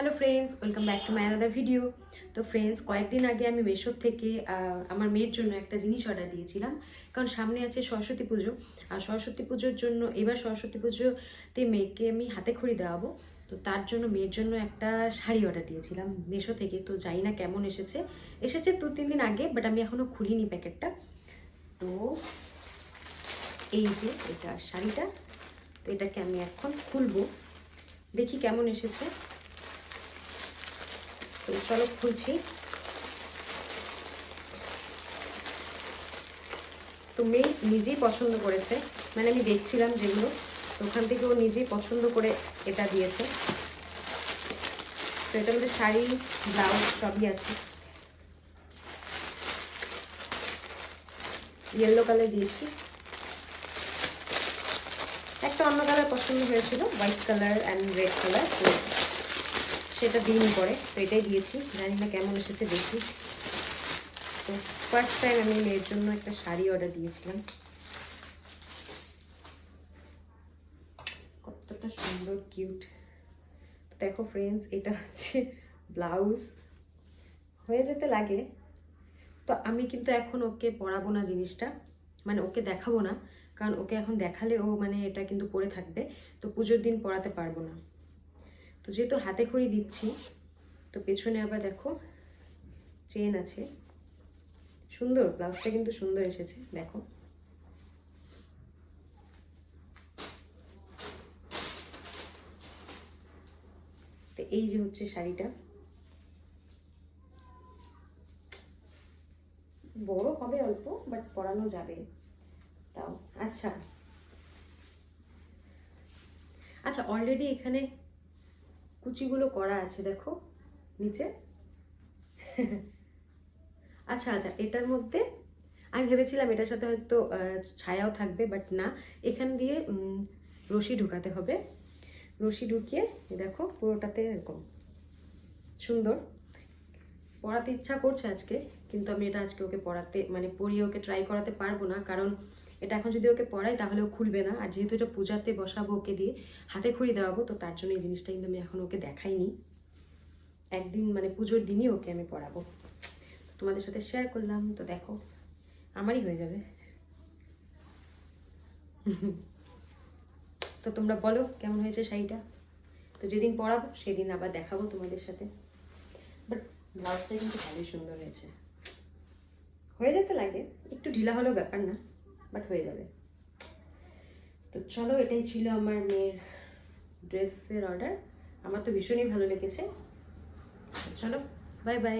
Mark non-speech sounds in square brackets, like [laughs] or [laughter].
Hello friends welcome back to my another video তো friends কয়েকদিন আগে আমি মেশোর থেকে আমার মেয়ের জন্য একটা জিনিস অর্ডার দিয়েছিলাম। কারণ সামনে আছে সরস্বতী পুজো। আর সরস্বতী পুজোর জন্য, এবার সরস্বতী পুজোতে মেয়েকে আমি হাতে খড়ি দেওয়াবো। তো তার জন্য মেয়ের জন্য একটা শাড়ি অর্ডার দিয়েছিলাম মেশো থেকে। তো জানি না কেমন এসেছে। এসেছে দু, তিন দিন আগে বাট আমি এখনও খুলিনি প্যাকেটটা। তো এই যে এটা শাড়িটা, তো এটাকে আমি এখন খুলবো। দেখি কেমন এসেছে। তো চলো খুলছি তো মেয়ে নিজেই পছন্দ করেছে। মানে আমি দেখছিলাম যেগুলো, তো ওখান থেকে ও নিজেই পছন্দ করে এটা দিয়েছে। তো এটার মধ্যে শাড়ি, ব্লাউজ সবই আছে। ইয়েলো কালার দিয়েছি। একটা অন্য কালার পছন্দ হয়েছিল white colour and red colour সেটা দিন পরে, তো এটাই দিয়েছি। জানি না কেমন এসেছে, দেখি। তো ফার্স্ট টাইম আমি মেয়ের জন্য একটা শাড়ি অর্ডার দিয়েছিলাম। কতটা সুন্দর কিউট দেখো ফ্রেন্ডস এটা হচ্ছে ব্লাউজ হয়ে যেতে লাগে। তো আমি কিন্তু এখন ওকে পরাবো না জিনিসটা। মানে ওকে দেখাবো না। কারণ ওকে এখন দেখালে ও মানে এটা কিন্তু পরে থাকবে। তো পুজোর দিন পড়াতে পারব না। তো যেহেতু হাতে খড়ি দিচ্ছি, তো পেছনে আবার দেখো চেন আছে। সুন্দর, ব্লাউজটা কিন্তু সুন্দর এসেছে, দেখো। তো এই যে হচ্ছে শাড়িটা। বড় হবে অল্প বাট পরানো যাবে। তাও আচ্ছা। আচ্ছা অলরেডি এখানে কুচিগুলো করা আছে, দেখো, নিচে। আচ্ছা আচ্ছা এটার মধ্যে আমি ভেবেছিলাম এটার সাথে হয়তো ছায়াও থাকবে বাট না, এখান দিয়ে রশি ঢুকাতে হবে। রশি ঢুকিয়ে দেখো, পুরোটাতে এরকম। সুন্দর। পড়াতে ইচ্ছা করছে আজকে, কিন্তু আমি এটা আজকে ওকে পড়াতে মানে পড়িয়ে ওকে ট্রাই করাতে পারব না, কারণ এটা এখন যদি ওকে পড়াই, তাহলে ও খুলবে না। আর যেহেতু এটা পূজাতে বসাবো ওকে দিয়ে, হাতে খড়ি দেওয়াবো, তো তার জন্য এই জিনিসটা কিন্তু আমি এখন ওকে দেখাইনি। একদিন মানে পুজোর দিনই ওকে আমি পড়াবো। তোমাদের সাথে শেয়ার করলাম, তো দেখো, আমারই হয়ে যাবে। [laughs] তো তোমরা বলো, কেমন হয়েছে শাড়িটা? তো যেদিন পরাবো সেদিন আবার দেখাবো তোমাদের সাথে। বাট ব্লাউজটা কিন্তু ভালোই সুন্দর হয়েছে। হয়ে যেতে লাগে, একটু ঢিলা হলেও ব্যাপার না। বাট হয়ে যাবে। তো চলো, এটাই ছিল আমার মেয়ের ড্রেসের অর্ডার আমার তো ভীষণই ভালো লেগেছে। চলো বাই বাই